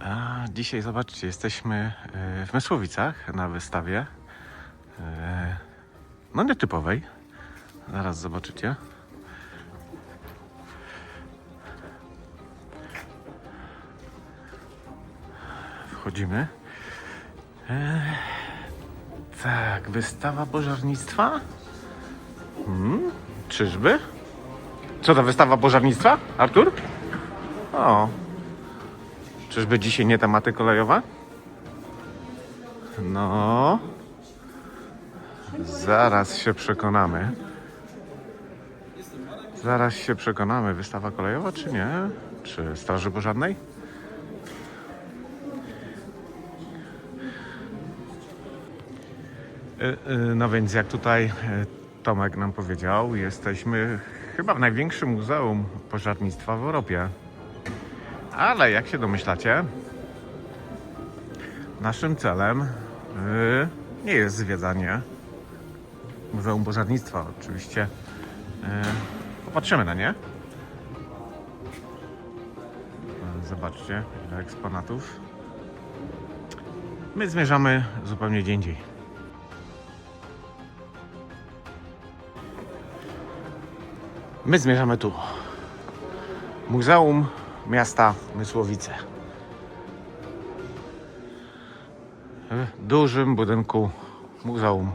A dzisiaj zobaczcie, jesteśmy e, w Mysłowicach na wystawie. e, No nietypowej. Zaraz zobaczycie. Wchodzimy. E, tak, wystawa pożarnictwa? Hmm, czyżby? Co to wystawa pożarnictwa, Artur? O, Czyżby dzisiaj nie tematy kolejowe? No. Zaraz się przekonamy. Zaraz się przekonamy, wystawa kolejowa czy nie? Czy Straży Pożarnej? Y, y, No więc jak tutaj y, Tomek nam powiedział, jesteśmy chyba w największym muzeum pożarnictwa w Europie. Ale jak się domyślacie, naszym celem y, nie jest zwiedzanie Muzeum Pożarnictwa. Oczywiście y, popatrzymy na nie. Zobaczcie, ile eksponatów. My zmierzamy zupełnie gdzie indziej. My zmierzamy tu. Muzeum miasta Mysłowice. W dużym budynku Muzeum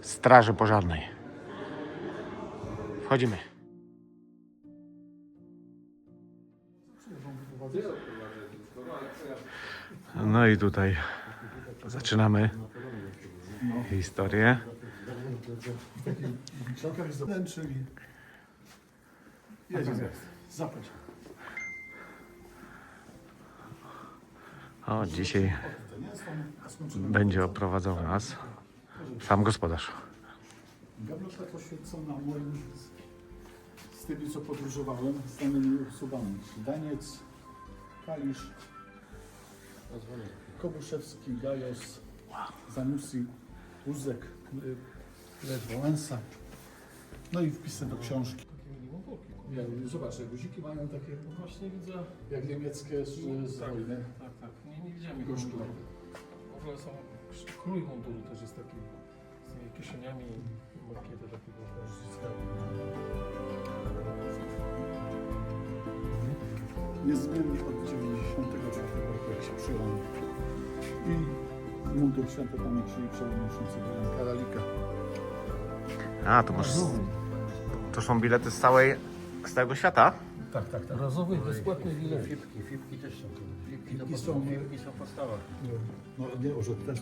Straży Pożarnej. Wchodzimy. No i tutaj zaczynamy historię. Jedziemy. Zapraszam. O, dzisiaj będzie oprowadzał nas sam gospodarz. Gablota poświęcona moim z tymi, co podróżowałem, znanymi osobami. Daniec, Kalisz, Kobuszewski, Gajos, Zanussi, Uzek, Lech Wałęsa. No i wpisy do książki. Ja, zobacz, jak guziki mają takie No Właśnie widzę, jak niemieckie z, z wojny. tak, tak, nie, nie widziałem ich mundurów. W ogóle są, krój munduru też jest taki, z tymi kieszeniami, makiety takiego niezmiennie od 94 roku, jak się przyjął. I mundur święty pamięci przewodniczącego Janka Lalika. A, to masz. To są bilety z całej. Z całego świata? Tak, tak, tak. Razowy, bezpłatny bilet. Fipki, fipki też są. Fipki, to Fipki są, są- fipki są podstawa. No nie, może też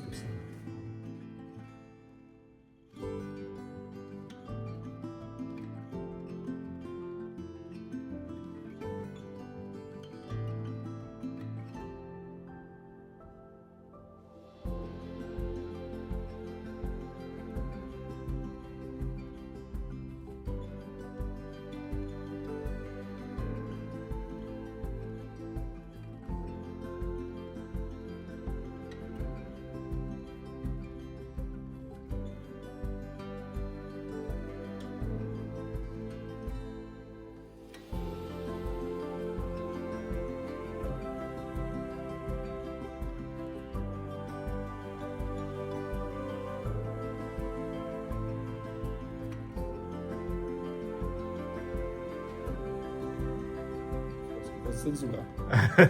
真是了